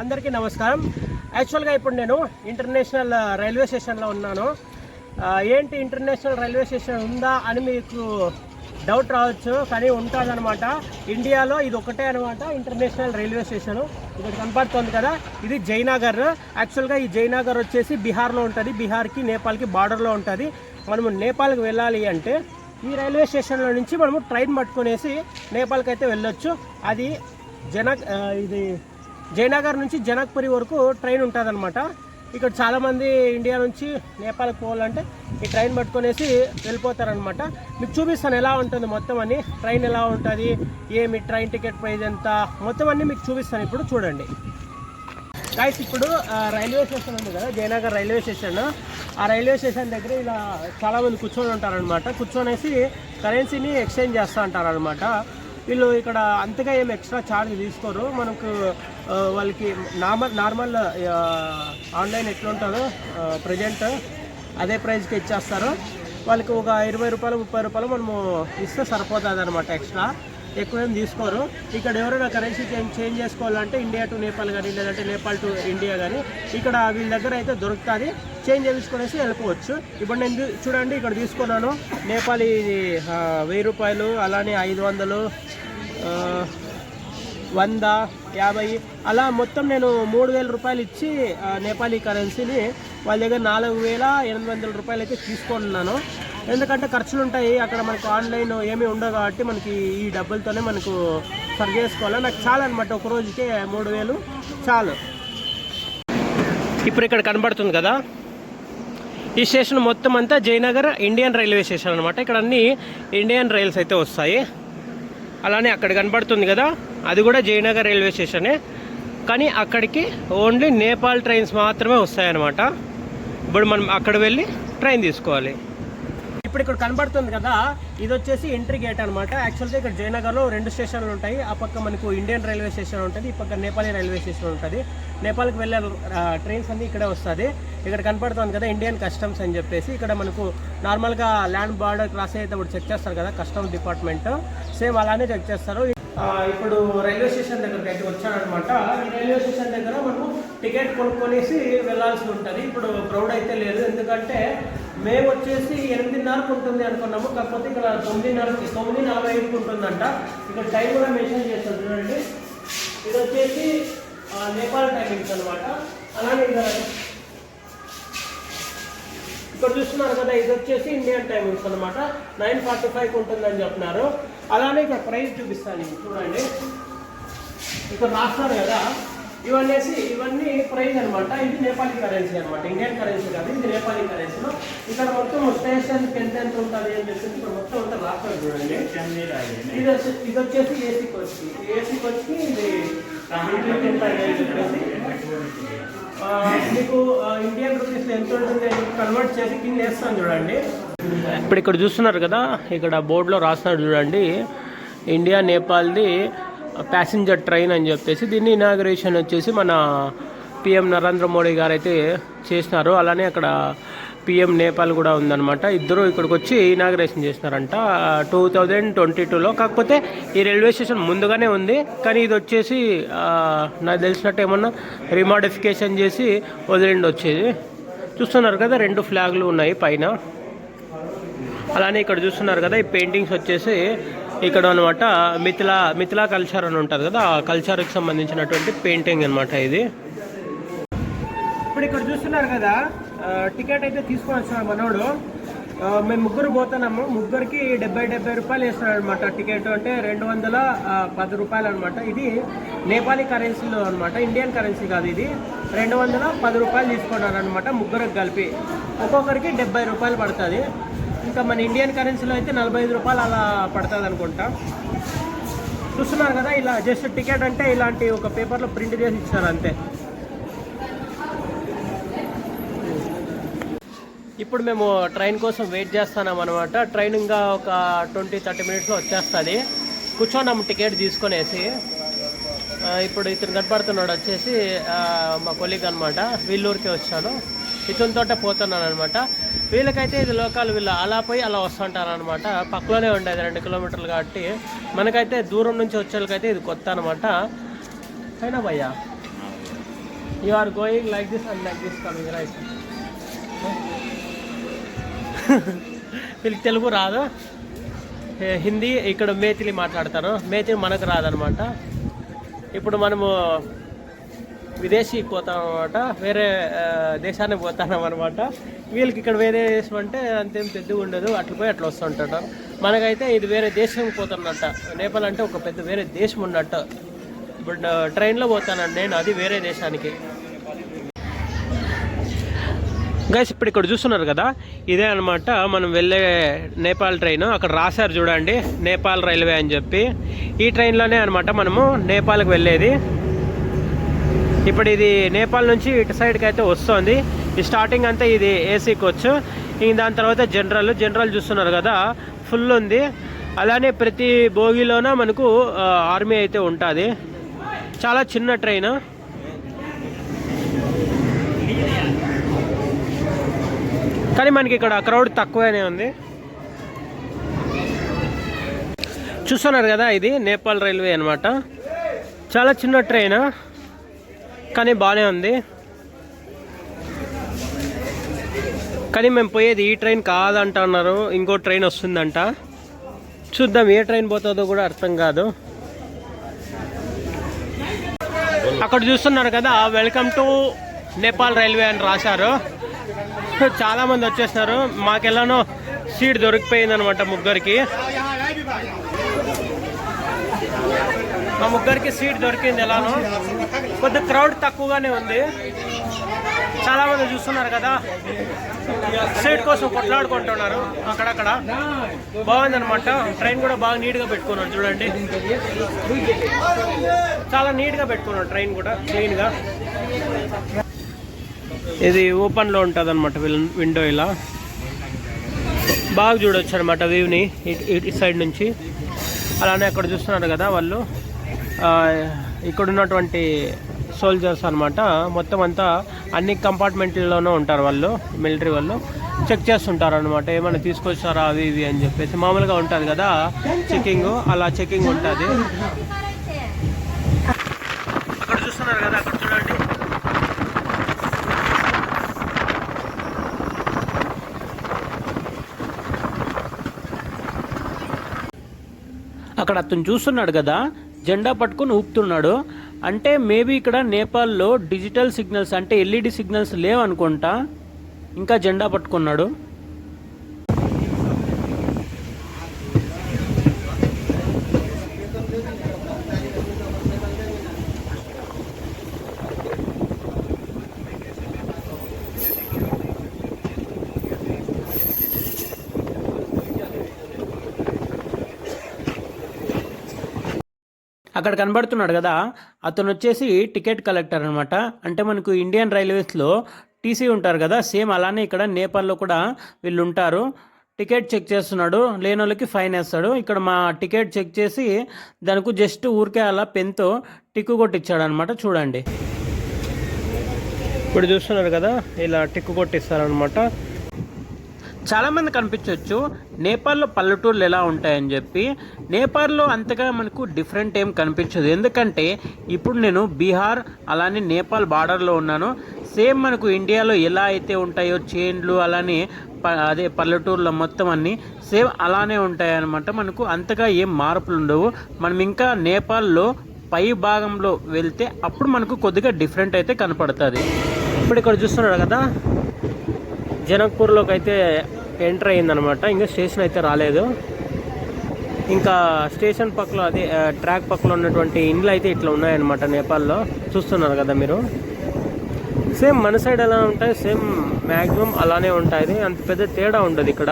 అందరికీ నమస్కారం. యాక్చువల్గా ఇప్పుడు నేను ఇంటర్నేషనల్ రైల్వే స్టేషన్లో ఉన్నాను. ఏంటి ఇంటర్నేషనల్ రైల్వే స్టేషన్ ఉందా అని మీకు డౌట్ రావచ్చు కానీ ఉంటుందన్నమాట. ఇండియాలో ఇది ఒకటే అనమాట ఇంటర్నేషనల్ రైల్వే స్టేషన్ ఇక్కడ కనపడుతుంది కదా ఇది జయనగర్ యాక్చువల్గా ఈ జయనగర్ వచ్చేసి బీహార్లో ఉంటుంది. బీహార్కి నేపాల్కి బార్డర్లో ఉంటుంది. మనము నేపాల్కి వెళ్ళాలి అంటే ఈ రైల్వే స్టేషన్లో నుంచి మనము ట్రైన్ పట్టుకునేసి నేపాల్కి అయితే వెళ్ళొచ్చు. అది జన ఇది జయనగర్ నుంచి జనక్పురి వరకు ట్రైన్ ఉంటుందన్నమాట. ఇక్కడ చాలామంది ఇండియా నుంచి నేపాల్కి పోవాలంటే ఈ ట్రైన్ పట్టుకొనేసి వెళ్ళిపోతారనమాట మీకు చూపిస్తాను ఎలా ఉంటుంది మొత్తం అని ట్రైన్ ఎలా ఉంటుంది ఏమి ట్రైన్ టికెట్ ప్రైజ్ ఎంత మొత్తం అన్నీ మీకు చూపిస్తాను ఇప్పుడు చూడండి. గాయస్ ఇప్పుడు రైల్వే స్టేషన్ ఉంది కదా జయనగర్ రైల్వే స్టేషన్. ఆ రైల్వే స్టేషన్ దగ్గర ఇలా చాలామంది కూర్చొని ఉంటారనమాట కూర్చొనేసి కరెన్సీని ఎక్స్చేంజ్ చేస్తూ ఉంటారనమాట వీళ్ళు ఇక్కడ అంతగా ఏం ఎక్స్ట్రా ఛార్జ్ తీసుకోరు. మనకు వాళ్ళకి నార్మల్ నార్మల్ ఆన్లైన్ ఎట్లుంటుందో ప్రజెంట్ అదే ప్రైస్కి ఇచ్చేస్తారు. వాళ్ళకి ఒక ఇరవై రూపాయలు ముప్పై రూపాయలు మనము ఇస్తే సరిపోతుంది అనమాట ఎక్స్ట్రా. ఎక్కువ ఏం తీసుకోరు. ఇక్కడ ఎవరైనా కరెన్సీ చేంజ్ చేంజ్ చేసుకోవాలంటే ఇండియా టు నేపాల్ కానీ లేదంటే నేపాల్ టు ఇండియా కానీ ఇక్కడ వీళ్ళ దగ్గర అయితే దొరుకుతుంది. చేంజ్ చేసుకునేసి వెళ్ళిపోవచ్చు. ఇప్పుడు నేను చూడండి ఇక్కడ తీసుకున్నాను. నేపాల్ వెయ్యి రూపాయలు అలానే ఐదు వందలు వంద యాభై అలా మొత్తం నేను మూడు వేల రూపాయలు ఇచ్చి నేపాలీ కరెన్సీని వాళ్ళ దగ్గర నాలుగు వేల ఎనిమిది వందల రూపాయలు అయితే తీసుకుంటున్నాను. ఎందుకంటే ఖర్చులు ఉంటాయి అక్కడ మనకు ఆన్లైన్ ఏమీ ఉండవు కాబట్టి మనకి ఈ డబ్బులతోనే మనకు సరి చేసుకోవాలి. నాకు చాలా అనమాట ఒక రోజుకే మూడు వేలు చాలు. ఇప్పుడు ఇక్కడ కనబడుతుంది కదా? ఈ స్టేషన్ మొత్తం అంతా జయనగర్ ఇండియన్ రైల్వే స్టేషన్ అనమాట ఇక్కడ అన్ని ఇండియన్ రైల్స్ అయితే వస్తాయి. అలానే అక్కడ కనబడుతుంది కదా? అది కూడా జయనగర్ రైల్వే స్టేషనే. కానీ అక్కడికి ఓన్లీ నేపాల్ ట్రైన్స్ మాత్రమే వస్తాయన్నమాట. ఇప్పుడు మనం అక్కడ వెళ్ళి ట్రైన్ తీసుకోవాలి. ఇప్పుడు ఇక్కడ కనబడుతుంది కదా ఇది వచ్చేసి ఎంట్రీ గేట్ అనమాట యాక్చువల్గా ఇక్కడ జయనగర్లో రెండు స్టేషన్లు ఉంటాయి. ఆ పక్క మనకు ఇండియన్ రైల్వే స్టేషన్ ఉంటుంది ఈ పక్క నేపాలీ రైల్వే స్టేషన్ ఉంటుంది. నేపాల్కి వెళ్ళే ట్రైన్స్ అన్ని ఇక్కడే వస్తుంది. ఇక్కడ కనపడుతుంది కదా ఇండియన్ కస్టమ్స్ అని చెప్పేసి ఇక్కడ మనకు నార్మల్గా ల్యాండ్ బార్డర్ క్రాస్ అయ్యేటప్పుడు చెక్ చేస్తారు కదా కస్టమ్స్ డిపార్ట్మెంట్ సేమ్ అలానే చెక్ చేస్తారు. ఇప్పుడు రైల్వే స్టేషన్ దగ్గరికి అయితే వచ్చానమాట ఈ రైల్వే స్టేషన్ దగ్గర మనము టికెట్ కొనుక్కొనేసి వెళ్ళాల్సి ఉంటుంది. ఇప్పుడు క్రౌడ్ అయితే లేదు. ఎందుకంటే మేము వచ్చేసి ఎనిమిదిన్నరకు ఉంటుంది అనుకున్నాము కాకపోతే ఇక్కడ తొమ్మిదిన్నరకి తొమ్మిది నలభై ఐదుకి ఉంటుందంట. ఇక్కడ టైం కూడా మెన్షన్ చేస్తాను చూడండి. ఇది వచ్చేసి నేపాల్ టైమింగ్స్ అనమాట అలానే ఇక్కడ ఇక్కడ చూస్తున్నారు కదా ఇది వచ్చేసి ఇండియన్ టైమింగ్స్ అనమాట నైన్ ఫార్టీ ఫైవ్ ఉంటుందని చెప్తున్నారు అలానే ఇక్కడ ప్రైస్ చూపిస్తాను చూడండి. ఇక్కడ రాస్తారు కదా. ఇవన్నీ ఇవన్నీ ప్రైజ్ అనమాట ఇది నేపాలీ కరెన్సీ అనమాట ఇండియన్ కరెన్సీ కాదు ఇది నేపాలీ కరెన్సీలో. ఇక్కడ మొత్తం స్టేషన్కి ఎంత ఎంత ఉంటుంది అని చెప్పేసి ఇక్కడ మొత్తం అంతా రాస్తారు చూడండి. ఇది వచ్చి- ఇది వచ్చేసి ఏసీ కోచ్కి ఏసీ కోచ్కి ఇది మీకు ఇండియన్ రూపీస్ ఎంత ఉంటుంది కన్వర్ట్ చేసి కింద వేస్తాను చూడండి. ఇప్పుడు ఇక్కడ చూస్తున్నారు కదా ఇక్కడ బోర్డులో రాస్తున్నారు చూడండి. ఇండియా నేపాల్ది ప్యాసింజర్ ట్రైన్ అని చెప్పేసి దీన్ని ఇనాగ్రేషన్ వచ్చేసి మన పిఎం నరేంద్ర మోడీ గారు అయితే చేసినారు. అలానే అక్కడ పిఎం నేపాల్ కూడా ఉందన్నమాట. ఇద్దరు ఇక్కడికి వచ్చి ఇనాగ్రేషన్ చేసినారంట. టూ థౌజండ్ ట్వంటీ టూలో కాకపోతే ఈ రైల్వే స్టేషన్ ముందుగానే ఉంది. కానీ ఇది వచ్చేసి నాకు తెలిసినట్టు ఏమన్నా రిమాడిఫికేషన్ చేసి వదిలిండి వచ్చేది. చూస్తున్నారు కదా రెండు ఫ్లాగ్లు ఉన్నాయి పైన. అలానే ఇక్కడ చూస్తున్నారు కదా ఈ పెయింటింగ్స్ వచ్చేసి ఇక్కడ అనమాట మిథిలా మిథిలా కల్చర్ అని ఉంటుంది కదా ఆ కల్చర్కి సంబంధించినటువంటి పెయింటింగ్ అనమాట ఇది. ఇప్పుడు ఇక్కడ చూస్తున్నారు కదా టికెట్ అయితే తీసుకొని మనోడు. మేము ముగ్గురు పోతున్నాము. ముగ్గురికి డెబ్బై డెబ్బై రూపాయలు వేస్తున్నాడు అనమాట టికెట్ అంటే రెండు వందల పది రూపాయలు అనమాట ఇది నేపాలీ కరెన్సీలో అనమాట ఇండియన్ కరెన్సీ కాదు ఇది. రెండు వందల పది రూపాయలు తీసుకున్నారు అనమాట ముగ్గురికి కలిపి. ఒక్కొక్కరికి డెబ్బై రూపాయలు పడుతుంది. ఇంకా మన ఇండియన్ కరెన్సీలో అయితే నలభై ఐదు రూపాయలు అలా పడుతుంది అనుకుంటా. చూస్తున్నారు కదా ఇలా జస్ట్ టికెట్ అంటే ఇలాంటి ఒక పేపర్లో ప్రింట్ చేసి ఇచ్చారు అంతే. ఇప్పుడు మేము ట్రైన్ కోసం వెయిట్ చేస్తున్నాం అనమాట ట్రైన్ ఇంకా ఒక ట్వంటీ థర్టీ మినిట్స్లో వచ్చేస్తుంది. కూర్చోన్నాం టికెట్ తీసుకునేసి. ఇప్పుడు ఇతను కనపడుతున్నాడు వచ్చేసి మా కొలీగ్ అనమాట వీళ్ళూరికి వచ్చాను. ఇతనితోటే పోతున్నాను అనమాట వీళ్ళకైతే ఇది లోకల్ వీళ్ళు అలా పోయి అలా వస్తుంటారు అనమాట పక్కలోనే ఉండేది రెండు కిలోమీటర్లు కాబట్టి మనకైతే దూరం నుంచి వచ్చే వాళ్ళకైతే ఇది కొత్త అనమాట అయినా భయ్యా you are going like this and like this coming right వీళ్ళకి తెలుగు రాదు? హిందీ ఇక్కడ మేతిలి మాట్లాడతారు మేతిలి మనకు రాదనమాట ఇప్పుడు మనము విదేశీకి పోతాం అనమాట వేరే దేశానికి పోతాం అనమాట వీళ్ళకి ఇక్కడ వేరే దేశం అంటే అంతేం పెద్దగా ఉండదు అట్లా పోయి అట్లా వస్తుంటాడు మనకైతే ఇది వేరే దేశం పోతున్నట్ట నేపాల్ అంటే ఒక పెద్ద వేరే దేశం ఉన్నట్టు. ఇప్పుడు ట్రైన్లో పోతానండి నేను అది వేరే దేశానికి. గైస్ ఇప్పుడు ఇక్కడ చూస్తున్నారు కదా ఇదే అనమాట మనం వెళ్ళే నేపాల్ ట్రైన్. అక్కడ రాశారు చూడండి నేపాల్ రైల్వే అని చెప్పి. ఈ ట్రైన్లోనే అనమాట మనము నేపాల్కి వెళ్ళేది. ఇప్పుడు ఇది నేపాల్ నుంచి ఇటు సైడ్కి అయితే వస్తుంది. ఈ స్టార్టింగ్ అంతా ఇది ఏసీ కోచ్ ఇంక దాని తర్వాత జనరల్ జనరల్ చూస్తున్నారు కదా ఫుల్ ఉంది. అలానే ప్రతి బోగిలోన మనకు ఆర్మీ అయితే ఉంటుంది. చాలా చిన్న ట్రైన్ కానీ మనకి ఇక్కడ క్రౌడ్ తక్కువనే ఉంది. చూస్తున్నారు కదా ఇది నేపాల్ రైల్వే అనమాట చాలా చిన్న ట్రైన్ కానీ బాగానే ఉంది. కానీ మేము పోయేది ఈ ట్రైన్ కాదంటున్నారు ఇంకో ట్రైన్ వస్తుందంట. చూద్దాం ఏ ట్రైన్ పోతుందో కూడా అర్థం కాదు. అక్కడ చూస్తున్నారు కదా వెల్కమ్ టు నేపాల్ రైల్వే అని రాశారు. చాలామంది వచ్చేసినారు. వచ్చేస్తున్నారు మాకెలానో సీట్ దొరికిపోయింది అనమాట ముగ్గురికి. మా ముగ్గురికి సీట్ దొరికింది ఎలానో. కొద్ది క్రౌడ్ తక్కువగానే ఉంది. చాలా మంది చూస్తున్నారు కదా. సీట్ కోసం కొట్లాడుకుంటున్నారు అక్కడక్కడ. బాగుందనమాట ట్రైన్ కూడా బాగా నీట్గా పెట్టుకున్నాడు చూడండి. చాలా నీట్గా పెట్టుకున్నాడు ట్రైన్ కూడా క్లీన్గా ఇది ఓపెన్లో ఉంటుంది అనమాట విండో ఇలా. బాగా చూడొచ్చు అనమాట వ్యూని ఇటు సైడ్ నుంచి. అలానే అక్కడ చూస్తున్నారు కదా వాళ్ళు. ఇక్కడ ఉన్నటువంటి సోల్జర్స్ అనమాట మొత్తం అంతా అన్ని కంపార్ట్మెంట్లలోనే ఉంటారు వాళ్ళు మిలిటరీ వాళ్ళు. చెక్ చేస్తుంటారు అనమాట ఏమైనా తీసుకొచ్చారా అవి ఇవి అని చెప్పేసి. మామూలుగా ఉంటుంది కదా చెకింగ్ అలా చెకింగ్ ఉంటుంది. అక్కడ చూస్తున్నారు కదా అక్కడ చూడండి. అక్కడ అతను చూస్తున్నాడు కదా జెండా పట్టుకొని ఊపుతున్నాడు. అంటే మేబీ ఇక్కడ నేపాల్లో డిజిటల్ సిగ్నల్స్ అంటే ఎల్ఈడి సిగ్నల్స్ లేవనుకుంటా ఇంకా జెండా పట్టుకున్నాడు. అక్కడ కనబడుతున్నాడు కదా అతను వచ్చేసి టికెట్ కలెక్టర్ అనమాట అంటే మనకు ఇండియన్ రైల్వేస్లో టీసీ ఉంటారు కదా సేమ్ అలానే ఇక్కడ నేపాల్లో కూడా వీళ్ళు ఉంటారు టికెట్ చెక్ చేస్తున్నాడు లేని వాళ్ళకి ఫైన్ వేస్తాడు. ఇక్కడ మా టికెట్ చెక్ చేసి దానికి జస్ట్ ఊరికే అలా పెన్తో టిక్కు కొట్టించాడు అనమాట చూడండి. ఇప్పుడు చూస్తున్నారు కదా ఇలా టిక్కు కొట్టిస్తారనమాట చాలామంది కనిపించవచ్చు నేపాల్లో పల్లెటూర్లు ఎలా ఉంటాయని చెప్పి. నేపాల్లో అంతగా మనకు డిఫరెంట్ ఏం కనిపించదు. ఎందుకంటే ఇప్పుడు నేను బీహార్ అలానే నేపాల్ బార్డర్లో ఉన్నాను. సేమ్ మనకు ఇండియాలో ఎలా అయితే ఉంటాయో చేన్లు అలానే ప- అదే పల్లెటూర్లో మొత్తం అన్నీ సేమ్ అలానే ఉంటాయన్నమాట. మనకు అంతగా ఏం మార్పులు ఉండవు. మనం ఇంకా నేపాల్లో పై భాగంలో వెళ్తే అప్పుడు మనకు కొద్దిగా డిఫరెంట్ అయితే కనపడుతుంది. ఇప్పుడు ఇక్కడ చూస్తున్నారు కదా జనక్పూర్లోకి అయితే ఎంటర్ అయిందనమాట ఇంకా స్టేషన్ అయితే రాలేదు. ఇంకా స్టేషన్ పక్కలో అదే ట్రాక్ పక్కలో ఉన్నటువంటి ఇండ్లు అయితే ఇట్లా ఉన్నాయన్నమాట నేపాల్లో. చూస్తున్నారు కదా మీరు? సేమ్ మన సైడ్ ఎలా ఉంటాయి సేమ్ మ్యాక్సిమం అలానే ఉంటుంది అంత పెద్ద తేడా ఉండదు ఇక్కడ.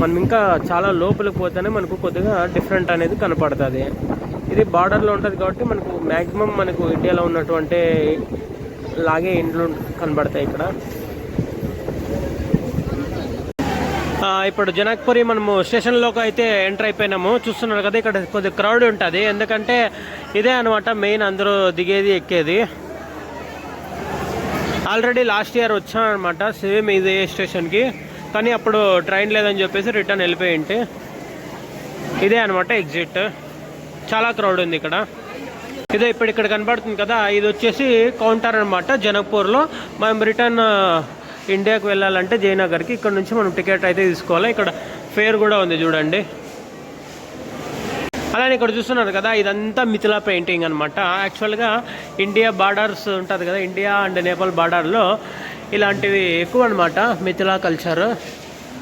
మనం ఇంకా చాలా లోపలికి పోతేనే మనకు కొద్దిగా డిఫరెంట్ అనేది కనపడుతుంది. ఇది బార్డర్లో ఉంటుంది కాబట్టి మనకు మ్యాక్సిమం మనకు ఇండియాలో ఉన్నటువంటి లాగే ఇండ్లు కనబడతాయి ఇక్కడ. ఇప్పుడు జనక్పురి మనము స్టేషన్లోకి అయితే ఎంటర్ అయిపోయినాము. చూస్తున్నారు కదా ఇక్కడ కొద్దిగా క్రౌడ్ ఉంటుంది. ఎందుకంటే ఇదే అనమాట మెయిన్ అందరూ దిగేది ఎక్కేది. ఆల్రెడీ లాస్ట్ ఇయర్ వచ్చాను అనమాట సేమ్ ఇదే స్టేషన్కి. కానీ అప్పుడు ట్రైన్ లేదని చెప్పేసి రిటర్న్ వెళ్ళిపోయింటే. ఇదే అనమాట ఎగ్జిట్ చాలా క్రౌడ్ ఉంది ఇక్కడ. ఇదే ఇప్పుడు ఇక్కడ కనబడుతుంది కదా ఇది వచ్చేసి కౌంటర్ అనమాట జనక్పూర్లో. మనం రిటర్న్ ఇండియాకి వెళ్ళాలంటే జయనగర్కి. ఇక్కడ నుంచి మనం టికెట్ అయితే తీసుకోవాలి. ఇక్కడ ఫేర్ కూడా ఉంది చూడండి. అలానే ఇక్కడ చూస్తున్నారు కదా ఇదంతా మిథిలా పెయింటింగ్ అనమాట యాక్చువల్గా ఇండియా బార్డర్స్ ఉంటుంది కదా ఇండియా అండ్ నేపాల్ బార్డర్లో ఇలాంటివి ఎక్కువ అనమాట మిథిలా కల్చర్.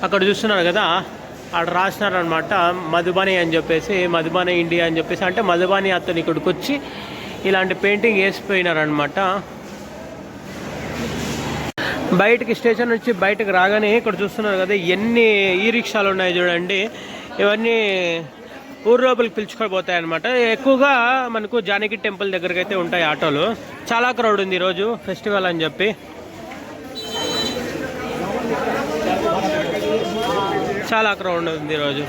అక్కడ చూస్తున్నారు కదా అక్కడ రాసినారనమాట మధుబని అని చెప్పేసి మధుబని ఇండియా అని చెప్పేసి అంటే మధుబాని అతను ఇక్కడికి వచ్చి ఇలాంటి పెయింటింగ్ వేసిపోయినారనమాట బయటకి స్టేషన్ నుంచి బయటకు రాగానే ఇక్కడ చూస్తున్నారు కదా ఎన్ని ఈ రిక్షాలు ఉన్నాయి చూడండి. ఇవన్నీ ఊరు లోపలికి పిలుచుకొని అనమాట ఎక్కువగా మనకు జానకి టెంపుల్ దగ్గరికి అయితే ఉంటాయి ఆటోలు. చాలా క్రౌడ్ ఉంది ఈరోజు ఫెస్టివల్ అని చెప్పి. చాలా క్రౌడ్ ఉంది ఈరోజు.